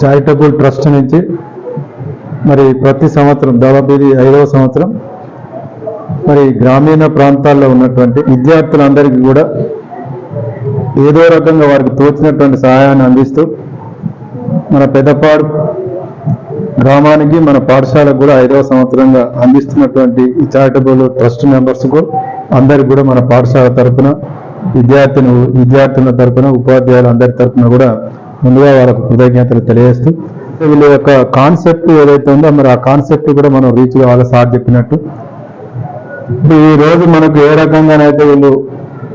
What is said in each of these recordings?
Charitable trust నుంచి మరి ప్రతి సంవత్సరం దాదాపు ఇది ఐదవ సంవత్సరం మరి గ్రామీణ ప్రాంతాల్లో ఉన్నటువంటి విద్యార్థులందరికీ కూడా ఏదో రకంగా వారికి తోచినటువంటి సహాయాన్ని అందిస్తూ మన పెద్దపాడు గ్రామానికి మన పాఠశాలకు కూడా ఐదవ సంవత్సరంగా అందిస్తున్నటువంటి ఈ చారిటబుల్ ట్రస్ట్ మెంబర్స్కు అందరికి కూడా మన పాఠశాల తరపున విద్యార్థిని విద్యార్థుల తరపున ఉపాధ్యాయులు అందరి తరపున కూడా ముందుగా వారికి కృతజ్ఞతలు తెలియజేస్తూ వీళ్ళ యొక్క కాన్సెప్ట్ ఏదైతే ఉందో మరి ఆ కాన్సెప్ట్ కూడా మనం రీచ్ కావాలి సార్ చెప్పినట్టు. ఈ రోజు మనకు ఏ రకంగానైతే వీళ్ళు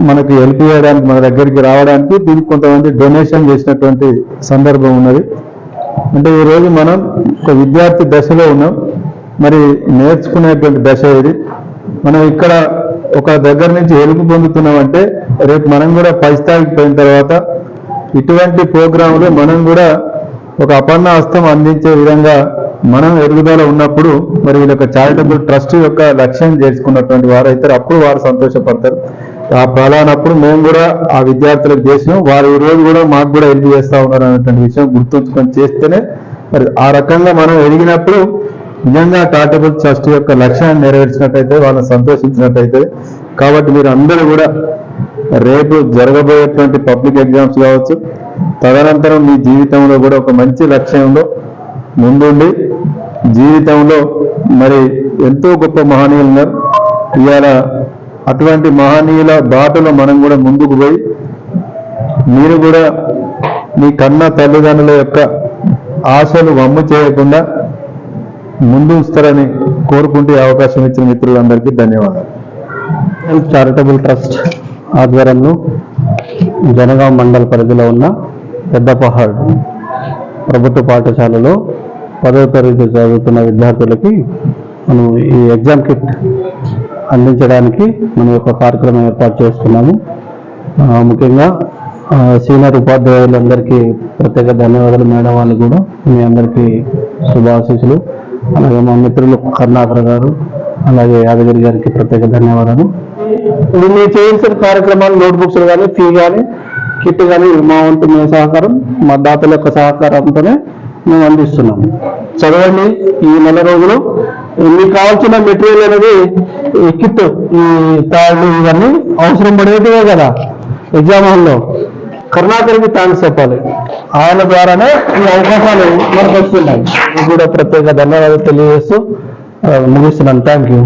మనకి హెల్ప్ చేయడానికి మన దగ్గరికి రావడానికి దీనికి కొంతమంది డొనేషన్ చేసినటువంటి సందర్భం ఉన్నది. అంటే ఈ రోజు మనం ఒక విద్యార్థి దశలో ఉన్నాం. మరి నేర్చుకునేటువంటి దశ ఇది. మనం ఇక్కడ ఒక దగ్గర నుంచి హెల్ప్ పొందుతున్నామంటే రేపు మనం కూడా పై స్థాయికి పోయిన తర్వాత ఇటువంటి ప్రోగ్రాంలు మనం కూడా ఒక అపన్న హస్తం అందించే విధంగా మనం ఎదుగుదల ఉన్నప్పుడు మరి వీళ్ళ యొక్క చారిటబుల్ ట్రస్ట్ యొక్క లక్ష్యం చేసుకున్నటువంటి వారు అయితే అప్పుడు వారు సంతోషపడతారు. ఆ ఫలానప్పుడు మేము కూడా ఆ విద్యార్థులకు చేసినాం. వారు ఈ రోజు కూడా మాకు కూడా హెల్ప్ చేస్తా ఉన్నారు అనేటువంటి విషయం గుర్తుంచుకొని చేస్తేనే మరి ఆ రకంగా మనం ఎదిగినప్పుడు నిజంగా చారిటబుల్ ట్రస్ట్ యొక్క లక్ష్యాన్ని నెరవేర్చినట్టయితే వాళ్ళని సంతోషించినట్టయితే కాబట్టి మీరు అందరూ కూడా రేపు జరగబోయేటువంటి పబ్లిక్ ఎగ్జామ్స్ కావచ్చు. తదనంతరం మీ జీవితంలో కూడా ఒక మంచి లక్ష్యంలో ముందుండి జీవితంలో మరి ఎంతో గొప్ప మహనీయులు ఉన్నారు. ఇవాళ అటువంటి మహనీయుల బాటలో మనం కూడా ముందుకు పోయి మీరు కూడా మీ కన్న తల్లిదండ్రుల యొక్క ఆశలు వమ్ము చేయకుండా ముందు ఉంచుతారని కోరుకుంటూ అవకాశం ఇచ్చిన మిత్రులందరికీ ధన్యవాదాలు. చారిటబుల్ ట్రస్ట్ ఆధ్వర్యంలో జనగాం మండల పరిధిలో ఉన్న పెద్దపహాడ్ ప్రభుత్వ పాఠశాలలో పదవ తరగతి చదువుతున్న విద్యార్థులకి మనం ఈ ఎగ్జామ్ కిట్ అందించడానికి మనం ఒక కార్యక్రమం ఏర్పాటు చేస్తున్నాము. ముఖ్యంగా సీనియర్ ఉపాధ్యాయులందరికీ ప్రత్యేక ధన్యవాదాలు మేడం వాళ్ళు కూడా మీ అందరికీ శుభాశీసులు అలాగే మా మిత్రులు కర్ణాకర్ గారు అలాగే యాదగిరి గారికి ప్రత్యేక ధన్యవాదాలు. మీరు చేయించిన కార్యక్రమాలు నోట్బుక్స్ కానీ ఫీ కానీ కిట్ కానీ మా వంతు మీ సహకారం మా దాతల యొక్క సహకారంతోనే మేము అందిస్తున్నాము. చదవండి ఈ నెల రోజులు. మీకు కావాల్సిన మెటీరియల్ అనేది ఈ కిట్ ఈ తాళ్ళు ఇవన్నీ అవసరం పడేటివే కదా. ఎగ్జామ్ హాల్లో. కరుణాకర్కి థ్యాంక్స్ చెప్పాలి. ఆయన ద్వారానే ఈ అవకాశాలు మనకు వస్తున్నాయి. మీకు కూడా ప్రత్యేక ధన్యవాదాలు తెలియజేస్తూ ముగిస్తున్నాను. Thank you